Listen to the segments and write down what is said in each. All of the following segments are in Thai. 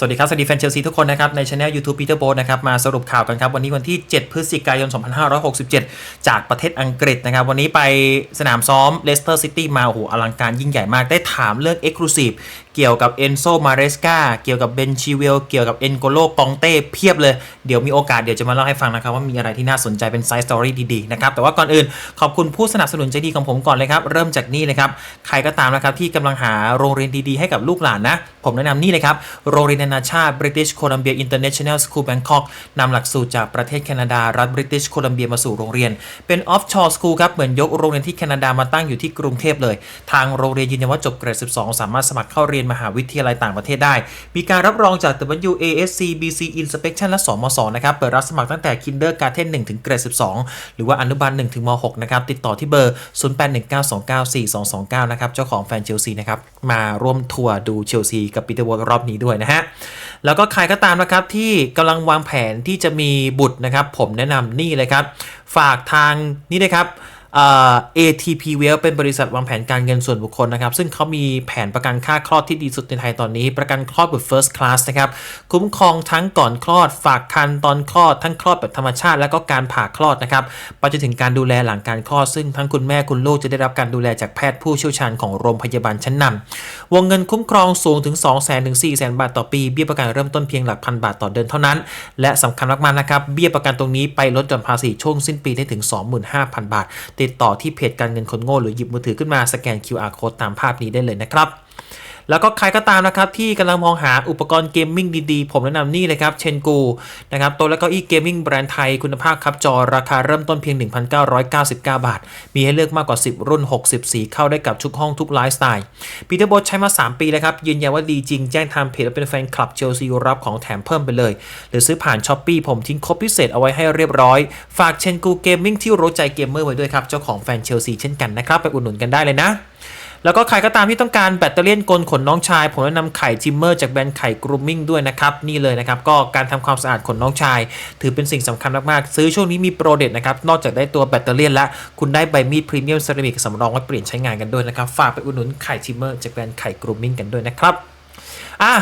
สวัสดีครับ สวัสดีแฟนเชลซีทุกคนนะครับในช anel YouTube Peter b o t นะครับมาสรุปข่าวกันครับ วันนี้วันที่ 7 พฤศจิกายน 2567 จากประเทศอังกฤษนะครับ วันนี้ไปสนามซ้อมเลสเตอร์ซิตี้มาโอ้โหอลังการยิ่งใหญ่มากได้ถามเรื่อง Exclusive เกี่ยวกับเอนโซมาเรสกาเกี่ยวกับเบนชิเวลเกี่ยวกับเอนโกโลกองเต้เพียบเลย เดี๋ยวมีโอกาสเดี๋ยวจะมาเล่าให้ฟังนะครับว่ามีอะไรที่น่าสนใจเป็นไซส์สตอรี่ดีๆนะครับแต่ว่าก่อนอื่นขอบคุณผู้สนับสนุนใจดีของผมก่อนเลยครับ เริ่มจากนี่เลยครับใครก็ตามนะครับที่กำลังหาโรงเรียนดีๆให้กับลูกหลานนะ ผมแนะนำนี่เลยครับโรงเรียนนานาชาติ British Columbia International School Bangkok นำหลักสูตรจากประเทศแคนาดารัฐ British Columbia มาสู่โรงเรียน เป็น offshore school ครับเหมือนยกโรงเรียนที่แคนาดามาตั้งอยู่ที่กรุงเทพเลย ทางโรงเรียนยืนยันว่าจบเกรด 12 สามารถสมัครเข้าเรียนมหาวิทยาลัยต่างประเทศได้ มีการรับรองจาก WASC BC Inspection และ สมศนะครับ เปิดรับสมัครตั้งแต่ Kindergarten 1ถึงเกรด12 หรือว่าอนุบาล1ถึงม6นะครับ ติดต่อที่เบอร์ 0819294229 นะครับ เจ้าของแฟนเชลซีนะครับ มาร่วมทัวร์ดูเชลซีกับปีเตอร์วอร์รอบนี้ด้วยนะฮะ แล้วก็ใครก็ตามนะครับที่กำลังวางแผนที่จะมีบุตรนะครับ ผมแนะนำนี่เลยครับ ฝากทางนี่เลยครับ ATP Wealth เป็นบริษัทวางแผนการเงินส่วนบุคคลนะครับ ซึ่งเขามีแผนประกันค่าคลอดที่ดีสุดในไทยตอนนี้ ประกันคลอดแบบ First Class นะครับ คุ้มครองทั้งก่อนคลอด ฝากคันตอนคลอด ทั้งคลอดแบบธรรมชาติ แล้วก็การผ่าคลอดนะครับไปจนถึงการดูแลหลังการคลอด ซึ่งทั้งคุณแม่คุณลูกจะได้รับการดูแลจากแพทย์ผู้เชี่ยวชาญของโรงพยาบาลชั้นนำวงเงินคุ้มครองสูงถึง 2 0 0 0 0 0ถึง4 0 0 0 0 บาทต่อปีเบี้ยประกันเริ่มต้นเพียงหลักพันบาทต่อเดือนเท่านั้น และสำคัญมากๆนะครับเบี้ยประกันตรงนี้ไปลดหย่อนภาษีช่วงสิ้นปีได้ถึง 25,000 บาทติดต่อที่เพจการเงินคนโง่หรือหยิบมือถือขึ้นมาสแกน QR code ตามภาพนี้ได้เลยนะครับ แล้วก็ใครก็ตามนะครับที่กำลังมองหาอุปกรณ์เกมมิ่งดีๆ ผมแนะนำนี่เลยครับเชนกูนะครับโต๊ะและเก้าอี้เกมมิ่งแบรนด์ไทยคุณภาพครับจอราคาเริ่มต้นเพียง 1,999 บาท มีให้เลือกมากกว่า 10 รุ่น 60 สีเข้าได้กับทุกห้องทุกไลฟ์สไตล์ปีเตอร์โบใช้มา 3 ปีแล้วครับยืนยันว่าดีจริงแจ้งทางเพจและเป็นแฟนคลับเชลซีรับของแถมเพิ่มไปเลย หรือซื้อผ่านช้อปปีผมทิ้งครบพิเศษเอาไว้ให้เรียบร้อย ฝากเชนกูเกมมิ่งที่รู้ใจเกมเมอร์ไว้ด้วยครับเจ้าของแฟนเชลซีเช่นกันนะครับไปอุดหนุนกันได้เลยนะ แล้วก็ใครก็ตามที่ต้องการแบตเตอรี่กลขนน้องชาย ผมแนะนำไข่จิมเมอร์จากแบรนด์ไข่กรูมมิ่งด้วยนะครับ นี่เลยนะครับ ก็การทำความสะอาดขนน้องชาย ถือเป็นสิ่งสำคัญมาก ๆ ซื้อช่วงนี้มีโปรเด็ดนะครับ นอกจากได้ตัวแบตเตอรี่แล้ว คุณได้ใบมีดพรีเมียมเซรามิกสำรองไว้เปลี่ยนใช้งานกันด้วยนะครับ ฝากไปอุดหนุนไข่จิมเมอร์จากแบรนด์ไข่กรูมมิ่งกันด้วยนะครับอะ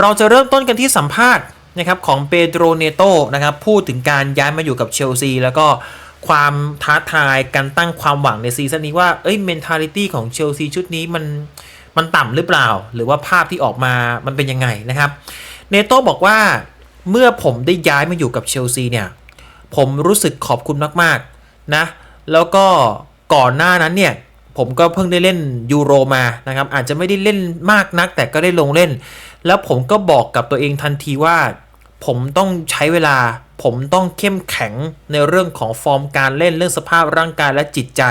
เราจะเริ่มต้นกันที่สัมภาษณ์นะครับของเปโดรเนโตนะครับพูดถึงการย้ายมาอยู่กับเชลซีแล้วก็ ความท้าทายการตั้งความหวังในซีซั่นนี้ว่า เอ้ย mentality ของเชลซีชุดนี้มันมันต่ำหรือเปล่า หรือว่าภาพที่ออกมามันเป็นยังไงนะครับ เนโต้บอกว่าเมื่อผมได้ย้ายมาอยู่กับเชลซีเนี่ย ผมรู้สึกขอบคุณมากๆนะ แล้วก็ก่อนหน้านั้นเนี่ย ผมก็เพิ่งได้เล่นยูโรมานะครับ อาจจะไม่ได้เล่นมากนัก แต่ก็ได้ลงเล่น แล้วผมก็บอกกับตัวเองทันทีว่า ผมต้องใช้เวลา ผมต้องเข้มแข็งในเรื่องของฟอร์มการเล่นเรื่องสภาพร่างกายและจิตใจ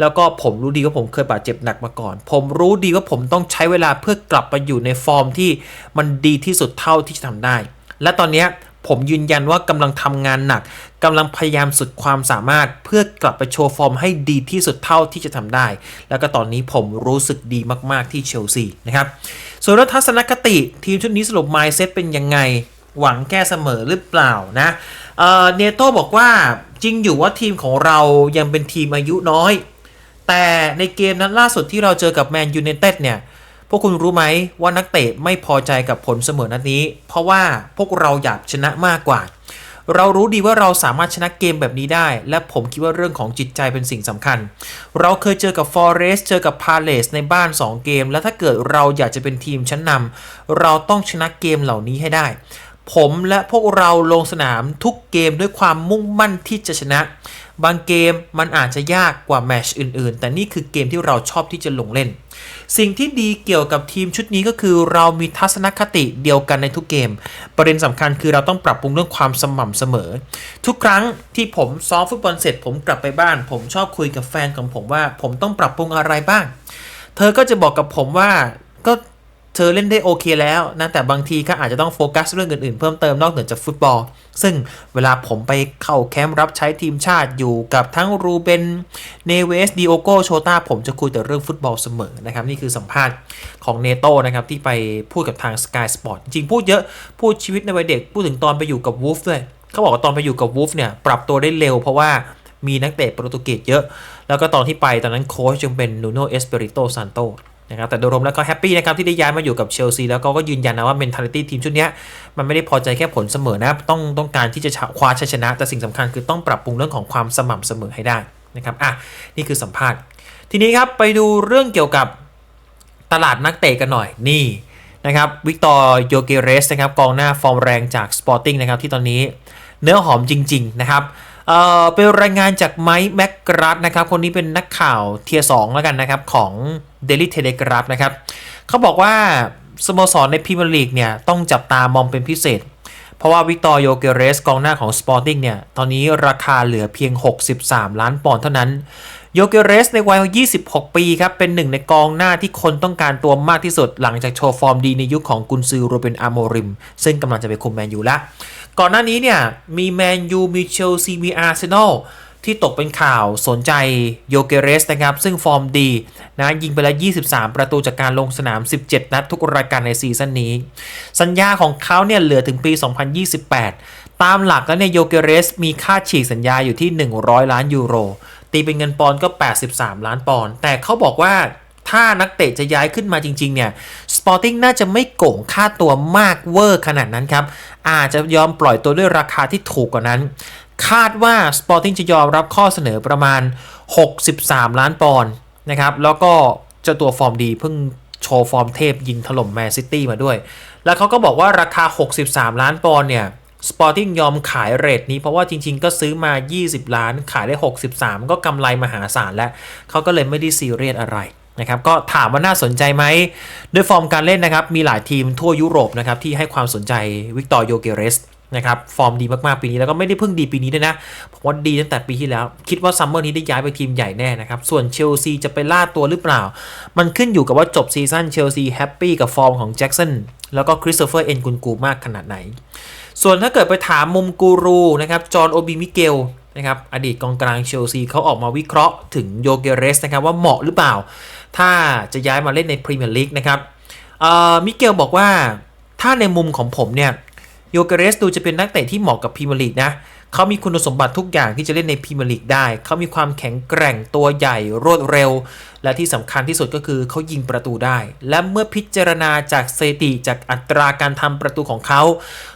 แล้วก็ผมรู้ดีว่าผมเคยบาดเจ็บหนักมาก่อน ผมรู้ดีว่าผมต้องใช้เวลาเพื่อกลับมาอยู่ในฟอร์มที่มันดีที่สุดเท่าที่จะทำได้ และตอนนี้ผมยืนยันว่ากำลังทำงานหนักกำลังพยายามสุดความสามารถเพื่อกลับไปโชว์ฟอร์มให้ดีที่สุดเท่าที่จะทำได้ แล้วก็ตอนนี้ผมรู้สึกดีมาก ๆ ที่เชลซีนะครับส่วนทัศนคติทีมชุดนี้สรุป mindset เป็นยังไง หวังแก้เสมอหรือเปล่านะเนโต้บอกว่าจริงอยู่ว่าทีมของเรายังเป็นทีมอายุน้อย แต่ในเกมนั้นล่าสุดที่เราเจอกับแมนยู i นเต็ดเนี่ย พวกคุณรู้ไหมว่านักเตะไม่พอใจกับผลเสมอนัดนี้ เพราะว่าพวกเราอยากชนะมากกว่า เรารู้ดีว่าเราสามารถชนะเกมแบบนี้ได้ และผมคิดว่าเรื่องของจิตใจเป็นสิ่งสำคัญ เราเคยเจอกับ Forest เจอกับ Palace ในบ้าน 2 เกม และถ้าเกิดเราอยากจะเป็นทีมชั้นนำเราต้องชนะเกมเหล่านี้ให้ได้ ผมและพวกเราลงสนามทุกเกมด้วยความมุ่งมั่นที่จะชนะ บางเกมมันอาจจะยากกว่าแมชอื่นๆ แต่นี่คือเกมที่เราชอบที่จะลงเล่น สิ่งที่ดีเกี่ยวกับทีมชุดนี้ก็คือ เรามีทัศนคติเดียวกันในทุกเกม ประเด็นสำคัญคือเราต้องปรับปรุงเรื่องความสม่ำเสมอ ทุกครั้งที่ผมซ้อมฟุตบอลเสร็จผมกลับไปบ้าน ผมชอบคุยกับแฟนของผมว่า ผมต้องปรับปรุงอะไรบ้าง เธอก็จะบอกกับผมว่าก็ เธอเล่นได้โอเคแล้วนะแต่บางทีก็อาจจะต้องโฟกัสเรื่องอื่นๆ เพิ่มเติมนอกเหนือจากฟุตบอล ซึ่งเวลาผมไปเข้าแคมป์รับใช้ทีมชาติอยู่กับทั้งรูเบนเนเวสดิโอโกโชตาผมจะคุยแต่เรื่องฟุตบอลเสมอนะครับ นี่คือสัมภาษณ์ของเนโตนะครับ ที่ไปพูดกับทาง Sky Sport จริงพูดเยอะ พูดชีวิตในวัยเด็ก พูดถึงตอนไปอยู่กับวูฟด้วยเขาบอกว่าตอนไปอยู่กับวูฟเนี่ยปรับตัวได้เร็วเพราะว่ามีนักเตะโปรตุเกสเยอะ แล้วก็ตอนที่ไปตอนนั้นโค้ชจึงเป็นนูโนเอสเปริโตซานโต นะครับแต่โดยรวมแล้วก็แฮปปี้นะครับที่ได้ย้ายมาอยู่กับเชลซีแล้วก็ก็ยืนยันนะว่า mentality ทีมชุดนี้มันไม่ได้พอใจแค่ผลเสมอนะต้องต้องการที่จะคว้าชัยชนะ แต่สิ่งสำคัญคือต้องปรับปรุงเรื่องของความสม่ำเสมอให้ได้นะครับอะนี่คือสัมภาษณ์ ทีนี้ครับไปดูเรื่องเกี่ยวกับตลาดนักเตะกันหน่อยนี่นะครับวิกตอร์โยเกเรสนะครับกองหน้าฟอร์มแรงจากสปอร์ติ้งนะครับที่ตอนนี้เนื้อหอมจริง ๆ นะครับ เอ่อเป็นรายงานจากไมค์แม็กกราฟนะครับ คนนี้เป็นนักข่าวเทียสองแล้วกันนะครับ ของ Daily Telegraph นะครับเขาบอกว่าสโมสรในพรีเมียร์ลีกเนี่ย ต้องจับตามองเป็นพิเศษ เพราะว่าวิกตอร์โยเกเรสกองหน้าของสปอร์ติ้งเนี่ย ตอนนี้ราคาเหลือเพียง 63 ล้านปอนด์เท่านั้นโยเกเรสในวัย 26 ปีครับ เป็นหนึ่งในกองหน้าที่คนต้องการตัวมากที่สุดหลังจากโชว์ฟอร์มดีในยุคของกุนซือโรเบนอาโมริม ซึ่งกำลังจะไปคุมแมนยูละ ก่อนหน้านี้เนี่ย มีแมนยู มีเชลซี มีอาร์เซนอลที่ตกเป็นข่าวสนใจโยเกเรสนะครับ ซึ่งฟอร์มดีนะยิงไปแล้ว 23 ประตูจากการลงสนาม 17 นัดทุกรายการในซีซั่นนี้ สัญญาของเขาเนี่ยเหลือถึงปี 2028 ตามหลักแล้วเนี่ยโยเกเรสมีค่าฉีกสัญญาอยู่ที่ 100 ล้านยูโร ตีเป็นเงินปอนด์ก็ 83 ล้านปอนด์แต่เขาบอกว่าถ้านักเตะจะย้ายขึ้นมาจริง ๆ เนี่ยสปอร์ติ้งน่าจะไม่โก่งค่าตัวมากเวอร์ขนาดนั้นครับ อาจจะยอมปล่อยตัวด้วยราคาที่ถูกกว่านั้น คาดว่า Sporting จะยอมรับข้อเสนอประมาณ 63 ล้านปอนด์นะครับ แล้วก็เจ้าตัวฟอร์มดีเพิ่งโชว์ฟอร์มเทพยิงถล่มแมนซิตี้มาด้วย แล้วเขาก็บอกว่าราคา 63 ล้านปอนด์เนี่ย Sporting ยอมขายเรทนี้เพราะว่าจริงๆ ก็ซื้อมา 20 ล้านขายได้ 63 ก็กำไรมหาศาลแล้วเขาก็เลยไม่ได้ซีเรียสอะไรนะครับก็ถามว่าน่าสนใจไหมด้วยฟอร์มการเล่นนะครับ มีหลายทีมทั่วยุโรปนะครับที่ให้ความสนใจวิกตอร์โยเกเรสนะครับฟอร์มดีมากๆ ปีนี้แล้วก็ไม่ได้เพิ่งดีปีนี้ด้วยนะผมว่าดีตั้งแต่ปีที่แล้ว คิดว่าซัมเมอร์นี้ได้ย้ายไปทีมใหญ่แน่นะครับส่วนเชลซีจะไปล่าตัวหรือเปล่า มันขึ้นอยู่กับว่าจบซีซั่นเชลซีแฮปปี้กับฟอร์มของแจ็กสันแล้วก็คริสโตเฟอร์เอ็นกุนกูมากขนาดไหน ส่วนถ้าเกิดไปถามมุมกูรูนะครับจอห์นโอบิมิเกลนะครับอดีตกองกลางเชลซีเขาออกมาวิเคราะห์ถึงโยเกเรสนะครับว่าเหมาะหรือเปล่า ถ้าจะย้ายมาเล่นในพรีเมียร์ลีกนะครับมิเกลบอกว่าถ้าในมุมของผมเนี่ยโยเกเรสดูจะเป็นนักเตะที่เหมาะกับพรีเมียร์ลีกนะเเขามีคุณสมบัติทุกอย่างที่จะเล่นในพรีเมียร์ลีกได้ เขามีความแข็งแกร่งตัวใหญ่รวดเร็ว และที่สำคัญที่สุดก็คือเขายิงประตูได้ และเมื่อพิจารณาจากสถิติจากอัตราการทำประตูของเขา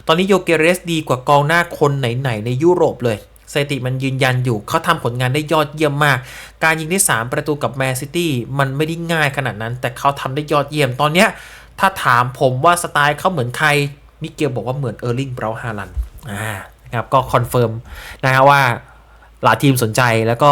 ตอนนี้โยเกเรสดีกว่ากองหน้าคนไหนๆในยุโรปเลยสถิติมันยืนยันอยู่ เขาทำผลงานได้ยอดเยี่ยมมาก การยิงได้ 3 ประตูกับแมนซิตี้มันไม่ได้ง่ายขนาดนั้น แต่เขาทำได้ยอดเยี่ยม ตอนเนี้ยถ้าถามผมว่าสไตล์เขาเหมือนใคร มิเกลบอกว่าเหมือนเออร์ลิงเบราฮาลันอ่า นะครับก็คอนเฟิร์มนะฮะว่าหลายทีมสนใจแล้วก็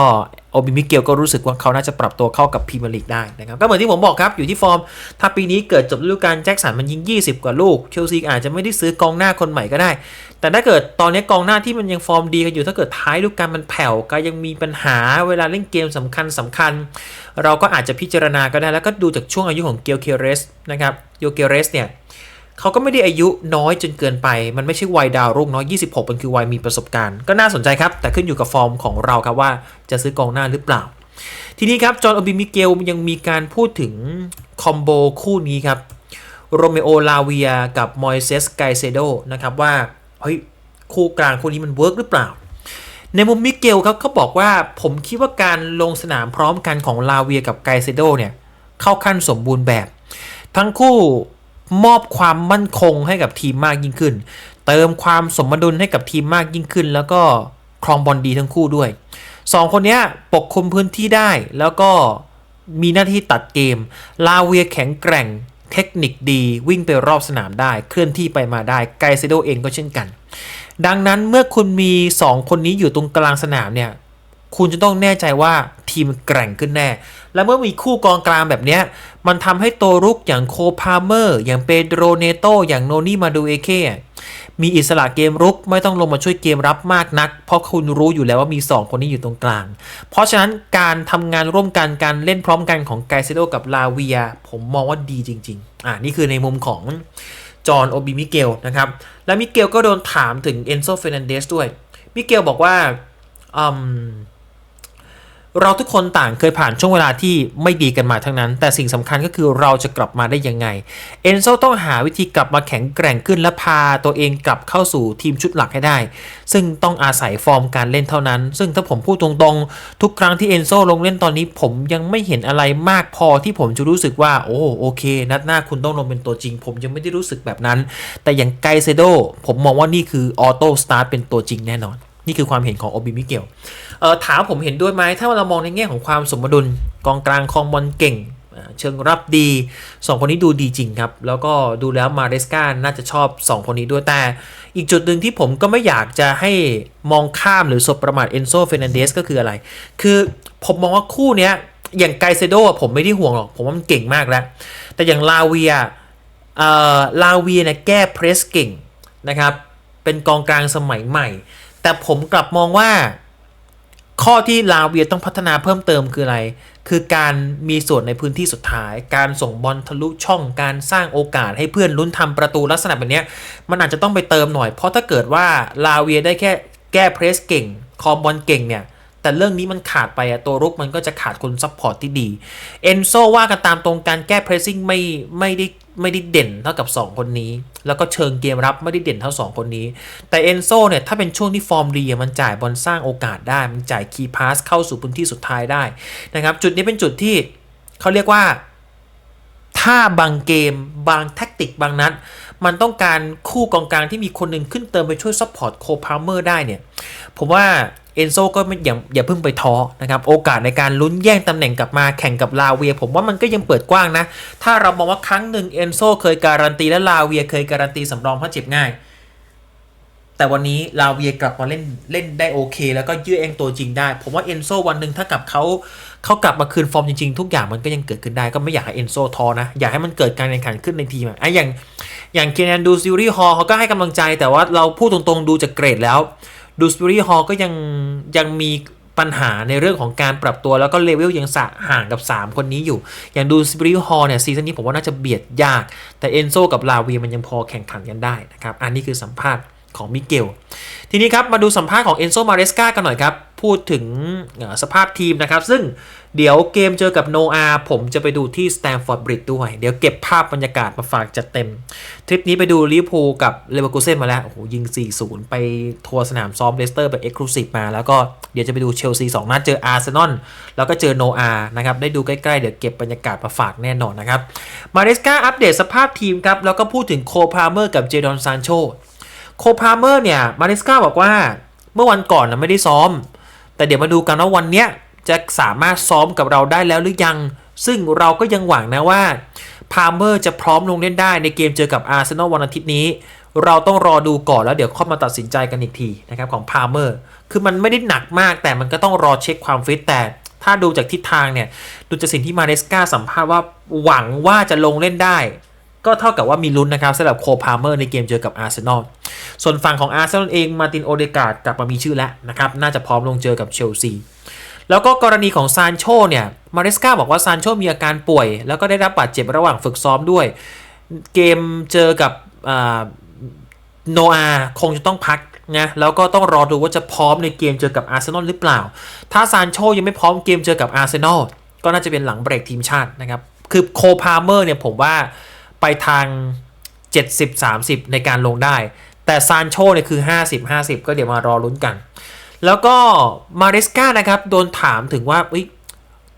โอบิมิเกลก็รู้สึกว่าเขาน่าจะปรับตัวเข้ากับพรีเมียร์ลีกได้นะครับ ก็เหมือนที่ผมบอกครับ อยู่ที่ฟอร์ม ถ้าปีนี้เกิดจบฤดูกาลแจ็คสันมันยิง 20 กว่าลูก เชลซีอาจจะไม่ได้ซื้อกองหน้าคนใหม่ก็ได้ แต่ถ้าเกิดตอนนี้กองหน้าที่มันยังฟอร์มดีกันอยู่ ถ้าเกิดท้ายฤดูกาลมันแผ่วก็ยังมีปัญหาเวลาเล่นเกมสำคัญสำคัญ เราก็อาจจะพิจารณาก็ได้แล้วก็ดูจากช่วงอายุของเกียวเคเรสนะครับโยเกเรสเนี่ย เขาก็ไม่ได้อายุน้อยจนเกินไป มันไม่ใช่วัยดาวรุ่งน้อย26 มันคือวัยมีประสบการณ์ ก็น่าสนใจครับ แต่ขึ้นอยู่กับฟอร์มของเราครับว่าจะซื้อกองหน้าหรือเปล่า ทีนี้ครับ จอห์นอบิมิเกลยังมีการพูดถึงคอมโบคู่นี้ครับ โรเมโอ ลาเวีย กับมอยเซส ไกเซโดนะครับว่า เฮ้ย คู่กลางคู่นี้มันเวิร์กหรือเปล่า ในมุมมิเกลครับเขาบอกว่าผมคิดว่าการลงสนามพร้อมกันของลาเวียกับไกเซโดเนี่ยเข้าขั้นสมบูรณ์แบบ ทั้งคู่ มอบความมั่นคงให้กับทีมมากยิ่งขึ้น เติมความสมดุลให้กับทีมมากยิ่งขึ้น แล้วก็ครองบอลดีทั้งคู่ด้วยสองคนนี้ปกคุมพื้นที่ได้แล้วก็มีหน้าที่ตัดเกม ลาเวียแข็งแกร่ง เทคนิคดีวิ่งไปรอบสนามได้ เคลื่อนที่ไปมาได้ ไกเซโดเองก็เช่นกัน ดังนั้นเมื่อคุณมี 2 คนนี้อยู่ตรงกลางสนามเนี่ย คุณจะต้องแน่ใจว่าทีมแกร่งขึ้นแน่ และเมื่อมีคู่กองกลางแบบนี้ มันทำให้ตัวรุกอย่างโคพาเมอร์ อย่างเปโดรเนโต อย่างโนนี่มาดูเอเคมีอิสระเกมรุกไม่ต้องลงมาช่วยเกมรับมากนัก เพราะคุณรู้อยู่แล้วว่ามี 2 คนนี้อยู่ตรงกลาง เพราะฉะนั้นการทำงานร่วมกันการเล่นพร้อมกันของไกเซโดกับลาเวีย ผมมองว่าดีจริง ๆ อ่านี่คือในมุมของจอห์นโอบิมิเกลนะครับ และมิเกลก็โดนถามถึงเอนโซเฟรนันเดสด้วย มิเกลบอกว่าอืม เราทุกคนต่างเคยผ่านช่วงเวลาที่ไม่ดีกันมาทั้งนั้น แต่สิ่งสำคัญก็คือเราจะกลับมาได้ยังไง เอนโซต้องหาวิธีกลับมาแข็งแกร่งขึ้นและพาตัวเองกลับเข้าสู่ทีมชุดหลักให้ได้ ซึ่งต้องอาศัยฟอร์มการเล่นเท่านั้น ซึ่งถ้าผมพูดตรงๆ ทุกครั้งที่เอนโซลงเล่นตอนนี้ ผมยังไม่เห็นอะไรมากพอที่ผมจะรู้สึกว่า โอ้โอเค นัดหน้าคุณต้องลงเป็นตัวจริง ผมยังไม่ได้รู้สึกแบบนั้น แต่อย่างไกเซโดผมมองว่านี่คือออโต้สตาร์ทเป็นตัวจริงแน่นอน นี่คือความเห็นของโอบิมิเกลเออถามผมเห็นด้วยไหมถ้าเรามองในแง่ของความสมดุลกองกลางคองบอลเก่ง เชิงรับดีสองคนนี้ดูดีจริงครับ แล้วก็ดูแล้วมาเรสกาน่าจะชอบ 2 คนนี้ด้วยแต่ อีกจุดหนึ่งที่ผมก็ไม่อยากจะให้มองข้ามหรือสบประมาทเอนโซเฟรนันเดสก็คืออะไร คือผมมองว่าคู่เนี้ยอย่างไกเซโดผมไม่ได้ห่วงหรอก ผมว่ามันเก่งมากแล้ว แต่อย่างลาเวียเอ่อลาเวียเนี่ยแก้เพรสเก่งนะครับเป็นกองกลางสมัยใหม่ แต่ผมกลับมองว่า ข้อที่ลาเวียต้องพัฒนาเพิ่มเติมคืออะไร คือการมีส่วนในพื้นที่สุดท้าย การส่งบอลทะลุช่องการสร้างโอกาสให้เพื่อนลุ้นทำประตูลักษณะแบบนี้มันอาจจะต้องไปเติมหน่อย เพราะถ้าเกิดว่าลาเวียได้แค่แก้เพรสเก่ง คอมบอลเก่งเนี่ยแต่เรื่องนี้มันขาดไปอะตัวรุกมันก็จะขาดคนซัพพอร์ตที่ดี เอนโซว่ากันตามตรงการแก้เพรสซิ่งไม่ไม่ได้ ไม่ได้เด่นเท่ากับ 2 คนนี้ แล้วก็เชิงเกมรับไม่ได้เด่นเท่า 2 คนนี้ แต่เอนโซเนี่ยถ้าเป็นช่วงที่ฟอร์มดีมันจ่ายบอลสร้างโอกาสได้ มันจ่ายคีย์พาสเข้าสู่พื้นที่สุดท้ายได้นะครับ จุดนี้เป็นจุดที่เขาเรียกว่า ถ้าบางเกมบางแท็กติกบางนัด มันต้องการคู่กองกลางที่มีคนหนึ่งขึ้นเติมไปช่วยซัพพอร์ตโคพาเมอร์ได้เนี่ย ผมว่า เอนโซก็ไม่อย่าอย่าเพิ่งไปท้อนะครับโอกาสในการลุ้นแย่งตำแหน่งกลับมาแข่งกับลาเวีย ผมว่ามันก็ยังเปิดกว้างนะ ถ้าเรามองว่าครั้งหนึ่งเอนโซเคยการันตีและลาเวียเคยการันตีสำรองเพราะเจ็บง่าย แต่วันนี้ลาเวียกลับมาเล่นเล่นได้โอเค แล้วก็ยื้อเองตัวจริงได้ ผมว่าเอนโซวันหนึ่งถ้ากับเขาเขากลับมาคืนฟอร์มจริงๆ ทุกอย่างมันก็ยังเกิดขึ้นได้ก็ไม่อยากให้เอนโซท้อนะอยากให้มันเกิดการแข่งขันขึ้นในทีมอะอย่างอย่างเคนแอนดูซิรี่ฮอลเขาก็ให้กำลังใจแต่ว่าเราพูดตรงๆดูจากเกรดแล้ว ดูสปิรี่ฮอลก็ยังยังมีปัญหาในเรื่องของการปรับตัวแล้วก็เลเวลยังสะห่างกับ 3 คนนี้อยู่ อย่างดูสปิริฮอลเนี่ยซีซั่นนี้ผมว่าน่าจะเบียดยาก แต่เอนโซกับลาเวียมันยังพอแข่งขันกันได้นะครับ อันนี้คือสัมภาษณ์ของมิเกล ทีนี้ครับ มาดูสัมภาษณ์ของเอนโซมาเรสกากันหน่อยครับ พูดถึงสภาพทีมนะครับ ซึ่งเดี๋ยวเกมเจอกับโนอาผมจะไปดูที่สแตมฟอร์ดบริดจ์ด้วย เดี๋ยวเก็บภาพบรรยากาศมาฝากจัดเต็ม ทริปนี้ไปดูลิเวอร์พูลกับเลเวอร์คูเซ่นมาแล้ว โอ้โห ยิง 4-0 ไปทัวร์สนามซ้อมเลสเตอร์แบบเอ็กซ์คลูซีฟมา แล้วก็เดี๋ยวจะไปดูเชลซี2นัดเจออาร์เซนอลแล้วก็เจอโนอานะครับ ได้ดูใกล้ๆ เดี๋ยวเก็บบรรยากาศมาฝากแน่นอนนะครับ มาเรสกาอัปเดตสภาพทีมครับ แล้วก็พูดถึงโคพาเมอร์กับเจดอนซานโชโคพาเมอร์เนี่ย มาริสกาบอกว่าเมื่อวันก่อนนะไม่ได้ซ้อม แต่เดี๋ยวมาดูกันว่าวันเนี้ยจะสามารถซ้อมกับเราได้แล้วหรือยัง ซึ่งเราก็ยังหวังนะว่าพาเมอร์จะพร้อมลงเล่นได้ในเกมเจอกับอาร์เซนอลวันอาทิตย์นี้ เราต้องรอดูก่อนแล้วเดี๋ยวค่อยมาตัดสินใจกันอีกทีนะครับของพาเมอร์คือมันไม่ได้หนักมากแต่มันก็ต้องรอเช็คความฟิตแต่ถ้าดูจากทิศทางเนี่ยดูจากสิ่งที่มาเรสกาสัมภาษณ์ว่าหวังว่าจะลงเล่นได้ ก็เท่ากับว่ามีลุ้นนะครับสำหรับโคพาเมอร์ในเกมเจอกับอาร์เซนอล ส่วนฝั่งของอาร์เซนอลเองมาตินโอเดกาดกลับมามีชื่อแล้วนะครับ น่าจะพร้อมลงเจอกับเชลซี แล้วก็กรณีของซานโชเนี่ย มาเรสกาบอกว่าซานโชมีอาการป่วย แล้วก็ได้รับบาดเจ็บระหว่างฝึกซ้อมด้วย เกมเจอกับโนอาคงจะต้องพักนะแล้วก็ต้องรอดูว่าจะพร้อมในเกมเจอกับอาร์เซนอลหรือเปล่า ถ้าซานโชยังไม่พร้อมเกมเจอกับอาร์เซนอลก็น่าจะเป็นหลังเบรกทีมชาตินะครับ คือโคพาเมอร์เนี่ยผมว่าไปทาง 70-30 ในการลงได้ แต่ซานโชเนี่ยคือ 50-50 ก็เดี๋ยวมารอลุ้นกัน แล้วก็มาเรสกานะครับ โดนถามถึงว่าเอ้ย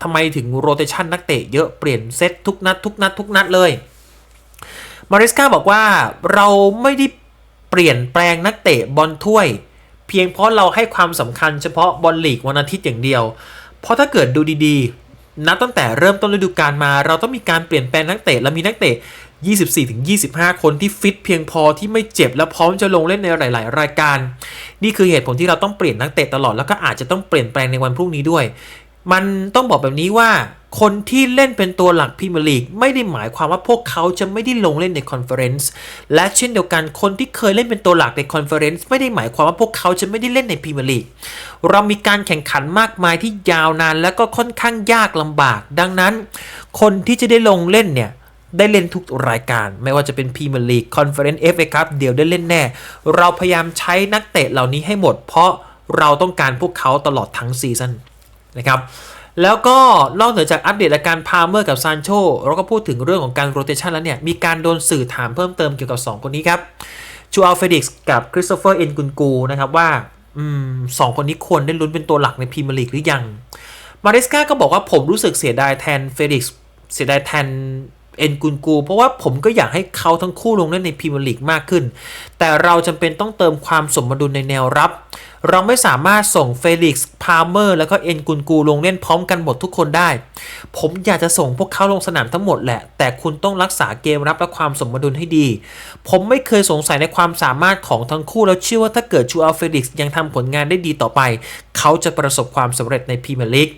ทำไมถึงโรเตชันนักเตะเยอะเปลี่ยนเซตทุกนัดทุกนัดทุกนัดเลย มาริสกาบอกว่าเราไม่ได้เปลี่ยนแปลงนักเตะบอลถ้วย เพียงเพราะเราให้ความสำคัญเฉพาะบอลลีกวันอาทิตย์อย่างเดียว เพราะถ้าเกิดดูดีๆ นับตั้งแต่เริ่มต้นฤดูกาลมา เราต้องมีการเปลี่ยนแปลงนักเตะและมีนักเตะ 24-25 คนที่ฟิตเพียงพอที่ไม่เจ็บและพร้อมจะลงเล่นในหลาย ๆ รายการ นี่คือเหตุผลที่เราต้องเปลี่ยนนักเตะตลอดแล้วก็อาจจะต้องเปลี่ยนแปลงในวันพรุ่งนี้ด้วย มันต้องบอกแบบนี้ว่า คนที่เล่นเป็นตัวหลักพรีเมียร์ลีกไม่ได้หมายความว่าพวกเขาจะไม่ได้ลงเล่นในคอนเฟอเรนซ์และเช่นเดียวกันคนที่เคยเล่นเป็นตัวหลักในคอนเฟอเรนซ์ไม่ได้หมายความว่าพวกเขาจะไม่ได้เล่นในพรีเมียร์ลีกเรามีการแข่งขันมากมายที่ยาวนานและก็ค่อนข้างยากลำบาก ดังนั้น คนที่จะได้ลงเล่นเนี่ย ได้เล่นทุกรายการ ไม่ว่าจะเป็นพรีเมียร์ลีกคอนเฟอเรนซ์เอฟเอคัพเดี๋ยวได้เล่นแน่ เราพยายามใช้นักเตะเหล่านี้ให้หมด เพราะเราต้องการพวกเขาตลอดทั้งซีซั่นนะครับแล้วก็นอกเหนือจากอัปเดตอาการพาเมอร์กับซานโชเราก็พูดถึงเรื่องของการโรเตชันแล้วเนี่ย มีการโดนสื่อถามเพิ่มเติมเกี่ยวกับ 2 คนนี้ครับจูอัลเฟดิกส์กับคริสโตเฟอร์เอ็นกุนกูนะครับว่าอสองคนนี้ควรได้ลุ้นเป็นตัวหลักในพรีเมียร์ลีกหรือยัง มาริสกาก็บอกว่าผมรู้สึกเสียดายแทนเฟดิกส์เสียดายแทน เอ็นกุนกู เพราะว่าผมก็อยากให้เขาทั้งคู่ลงเล่นในพรีเมียร์ลีกมากขึ้น แต่เราจำเป็นต้องเติมความสมดุลในแนวรับ เราไม่สามารถส่งเฟลิกซ์ พาเมอร์ แล้วก็เอ็นกุนกูลงเล่นพร้อมกันหมดทุกคนได้ ผมอยากจะส่งพวกเขาลงสนามทั้งหมดแหละ แต่คุณต้องรักษาเกมรับและความสมดุลให้ดี ผมไม่เคยสงสัยในความสามารถของทั้งคู่แล้วเชื่อว่าถ้าเกิดชูอัลเฟลิกซ์ยังทำผลงานได้ดีต่อไป เขาจะประสบความสำเร็จในพรีเมียร์ลีก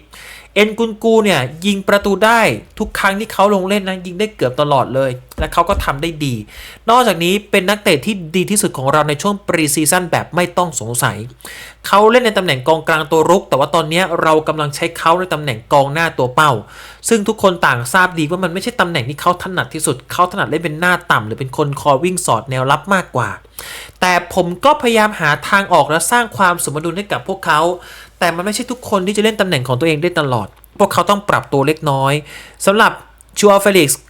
เอ็นกุนกูเนี่ยยิงประตูได้ทุกครั้งที่เขาลงเล่นนะยิงได้เกือบตลอดเลย และเขาก็ทำได้ดี นอกจากนี้เป็นนักเตะที่ดีที่สุดของเราในช่วงปรีซีซั่นแบบไม่ต้องสงสัย เขาเล่นในตำแหน่งกองกลางตัวรุก แต่ว่าตอนนี้เรากำลังใช้เขาในตำแหน่งกองหน้าตัวเป้า ซึ่งทุกคนต่างทราบดีว่ามันไม่ใช่ตำแหน่งที่เขาถนัดที่สุด เขาถนัดเล่นเป็นหน้าต่ำหรือเป็นคนคอยวิ่งสอดแนวรับมากกว่า แต่ผมก็พยายามหาทางออกและสร้างความสมดุลให้กับพวกเขา แต่มันไม่ใช่ทุกคนที่จะเล่นตำแหน่งของตัวเองได้ตลอด พวกเขาต้องปรับตัวเล็กน้อยสำหรับชัวเฟลิกซ์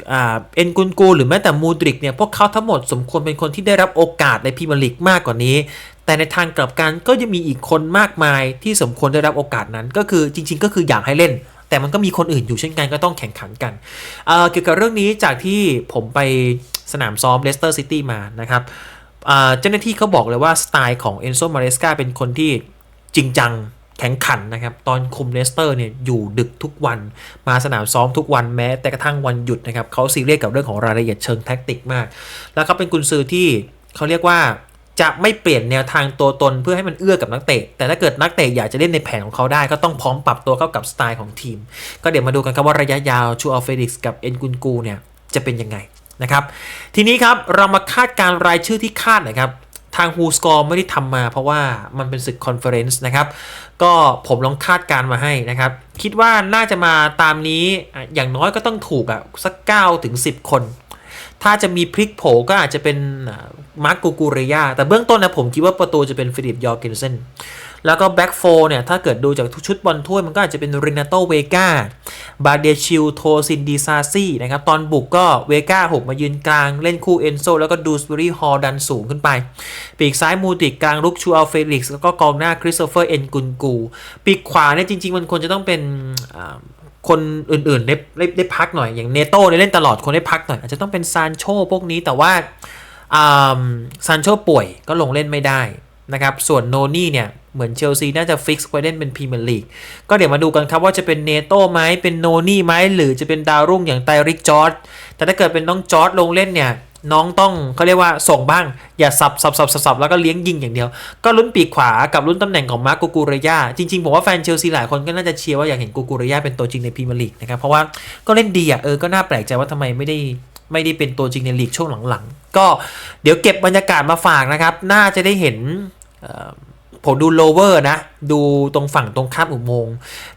เอ็นกุนกู หรือแม้แต่มูดริกเนี่ย พวกเขาทั้งหมดสมควรเป็นคนที่ได้รับโอกาสในพรีเมียร์ลีกมากกว่านี้ แต่ในทางกลับกันก็ยังมีอีกคนมากมายที่สมควรได้รับโอกาสนั้น ก็คือจริง ๆ ก็คืออยากให้เล่น แต่มันก็มีคนอื่นอยู่เช่นกันก็ต้องแข่งขันกันเเกี่ยวกับเรื่องนี้จากที่ผมไปสนามซ้อมเลสเตอร์ซิตี้มานะครับเจ้าหน้าที่เขาบอกเลยว่าสไตล์ของเอนโซมาเรสกาเป็นคนที่จริงจัง แข็งขันนะครับ ตอนคุมเลสเตอร์เนี่ยอยู่ดึกทุกวัน มาสนามซ้อมทุกวันแม้แต่กระทั่งวันหยุดนะครับเขาซีเรียสกับเรื่องของรายละเอียดเชิงแท็กติกมาก แล้วเขาเป็นกุนซือที่เขาเรียกว่าจะไม่เปลี่ยนแนวทางตัวตนเพื่อให้มันเอื้อกับนักเตะ แต่ถ้าเกิดนักเตะอยากจะเล่นในแผนของเขาได้ ก็ต้องพร้อมปรับตัวเข้ากับสไตล์ของทีม ก็เดี๋ยวมาดูกันครับว่าระยะยาวชูอัลเฟดิกส์กับเอ็นกุนกูเนี่ยจะเป็นยังไงนะครับ ทีนี้ครับเรามาคาดการรายชื่อที่คาดนะครับ ทางฮูสกอร์ไม่ได้ทำมา เพราะว่ามันเป็นศึกคอนเฟอเรนซ์นะครับ ก็ผมลองคาดการมาให้นะครับ คิดว่าน่าจะมาตามนี้อย่างน้อยก็ต้องถูกอะสัก9ถึง10 คน ถ้าจะมีพลิกโผก็อาจจะเป็นมาร์กกูกูเรียแต่เบื้องต้นนะผมคิดว่าประตูจะเป็นฟิลิปยอร์เกนเซน แล้วก็แบ็กโฟเนี่ย ถ้าเกิดดูจากชุดบอลถ้วยมันก็อาจจะเป็นรินาโตเวกาบาเดชิลโทซินดีซาซี่นะครับ ตอนบุกก็เวกาหกมายืนกลาง เล่นคู่เอนโซแล้วก็ดูสเบอรี่ฮอลดันสูงขึ้นไป ปีกซ้ายมูติกกลางลุกชูอัลเฟลิกซ์แล้วก็กองหน้าคริสโตเฟอร์เอ็นกุนกู ปีกขวาเนี่ยจริง ๆ มันควรจะต้องเป็นคนอื่นๆได้ได้ได้พักหน่อย อย่างเนโต้เนี่ยเล่นตลอดคนได้พักหน่อย อาจจะต้องเป็นซานโชพวกนี้แต่ว่าซานโชป่วยก็ลงเล่นไม่ได้ นะครับ ส่วนโนนี่เนี่ย เหมือนเชลซีน่าจะฟิกซ์ไว้เล่นเป็นพรีเมียร์ลีก ก็เดี๋ยวมาดูกันครับว่าจะเป็นเนโต้ไหมเป็นโนนี่ไหมหรือจะเป็นดาวรุ่งอย่างไตริกจอร์ดแต่ถ้าเกิดเป็นน้องจอร์ดลงเล่นเนี่ยน้องต้องเขาเรียกว่าส่งบ้าง อย่าสับสับสับสับสบแล้วก็เลี้ยงยิงอย่างเดียว ก็ลุ้นปีกขวากับลุ้นตำแหน่งของมาร์กกูกูเรยาจริงๆ ผมว่าแฟนเชลซีหลายคนก็น่าจะเชียร์ว่าอยากเห็นกูกูเรยาเป็นตัวจริงในพรีเมียร์ลีกนะครับเพราะว่าก็เล่นดีอะเออก็น่าแปลกใจว่าทำไมไม่ได้ไม่ได้เป็นตัวจริงในลีกช่วงหลังๆ ก็เดี๋ยวเก็บบรรยากาศมาฝากนะครับ น่าจะได้เห็น ผมดูโลเวอร์นะ ดูตรงฝั่งตรงข้ามอุโมงค์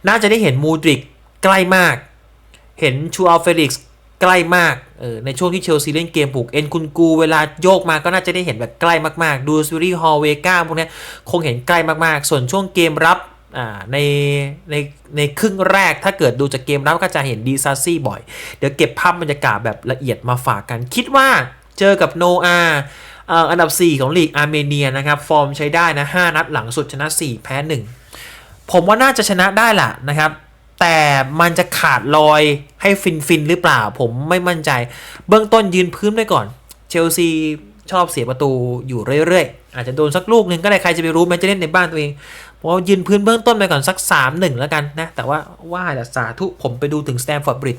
น่าจะได้เห็นมูดริกใกล้มาก เห็นชูอัลเฟลิกซ์ใกล้มากเออในช่วงที่เชลซีเล่นเกมปลุกเอ็นคุนกู เวลาโยกมาก็น่าจะได้เห็นแบบใกล้มาก ๆ ดูสวิรี่ฮอลเวก้าพวกนี้คงเห็นใกล้มากๆ ส่วนช่วงเกมรับในในในครึ่งแรกถ้าเกิดดูจากเกมรับก็จะเห็นดีซาซี่บ่อย เดี๋ยวเก็บภาพบรรยากาศแบบละเอียดมาฝากกัน คิดว่าเจอกับโนอา อันดับ 4 ของลีกอาร์เมเนียนะครับ ฟอร์มใช้ได้นะ 5 นัดหลังสุดชนะ 4 แพ้ 1 ผมว่าน่าจะชนะได้แหละนะครับ แต่มันจะขาดลอยให้ฟินฟินหรือเปล่า ผมไม่มั่นใจ เบื้องต้นยืนพื้นไว้ก่อน เชลซีชอบเสียประตูอยู่เรื่อยๆ อาจจะโดนสักลูกหนึ่งก็ได้ใครจะไปรู้แม้จะเล่นในบ้านตัวเองผมว่ายืนพื้นเบื้องต้นไปก่อนสัก 3-1 แล้วกันนะ แต่ว่าว่าแต่สาธุผมไปดูถึงสแตมฟอร์ดบริด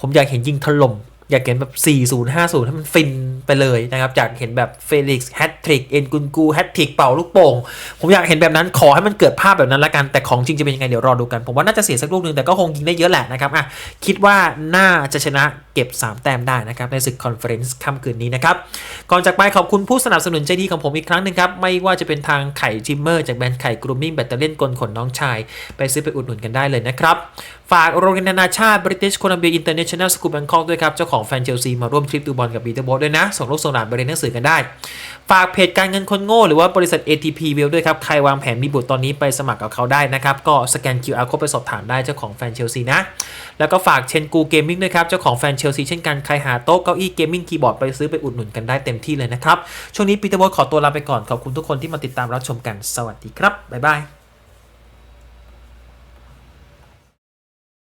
ผมอยากเห็นยิงถล่ม อยากเห็นแบบ 4-0 5-0 ให้มันฟินไปเลยนะครับ อยากเห็นแบบเฟลิกซ์แฮตทริก เอ็นกุนกูแฮตทริกเป่าลูกโป่ง ผมอยากเห็นแบบนั้นขอให้มันเกิดภาพแบบนั้นละกัน แต่ของจริงจะเป็นยังไงเดี๋ยวรอดูกัน ผมว่าน่าจะเสียสักลูกหนึ่งแต่ก็คงยิงได้เยอะแหละนะครับอะคิดว่าน่าจะชนะเก็บ 3 แต้มได้นะครับในศึกคอนเฟอเรนซ์ค่ำคืนนี้นะครับ ก่อนจากไปขอบคุณผู้สนับสนุนใจดีของผมอีกครั้งหนึ่งครับ ไม่ว่าจะเป็นทางไข่จิมเมอร์จากแบรนด์ไข่กรูมมิ่งแบตเตอรี่กลขนน้องชาย ไปซื้อไปอุดหนุนกันได้เลยนะครับ ฝากโรงเรียนนานาชาติ British Columbia International School Bangkok ด้วยครับ เจ้าของแฟนเชลซีมาร่วมทริปดูบอลกับบีเตอร์โบด้วยนะ ส่งลูกส่งหลานไปเรียนหนังสือกันได้ ฝากเพจการเงินคนโง่หรือว่าบริษัท ATP w e l ด้วยครับ ใครวางแผนมีบุตรตอนนี้ไปสมัครกับเขาได้นะครับ ก็สแกน QR code ไปสอบถามได้เจ้าของแฟนเชลซีนะ แล้วก็ฝากเชนกูเกมมิ่งด้วยครับ เจ้าของแฟนเชลซีเช่นกัน ใครหาโต๊ะเก้าอี้เกมมิ่งคีย์บอร์ดไปซื้อไปอุดหนุนกันได้เต็มที่เลยนะครับ ช่วงนี้ปีเตอร์บอลขอตัวลาไปก่อน ขอบคุณทุกคนที่มาติดตามรับชมกัน สวัสดีครับบ๊ายบาย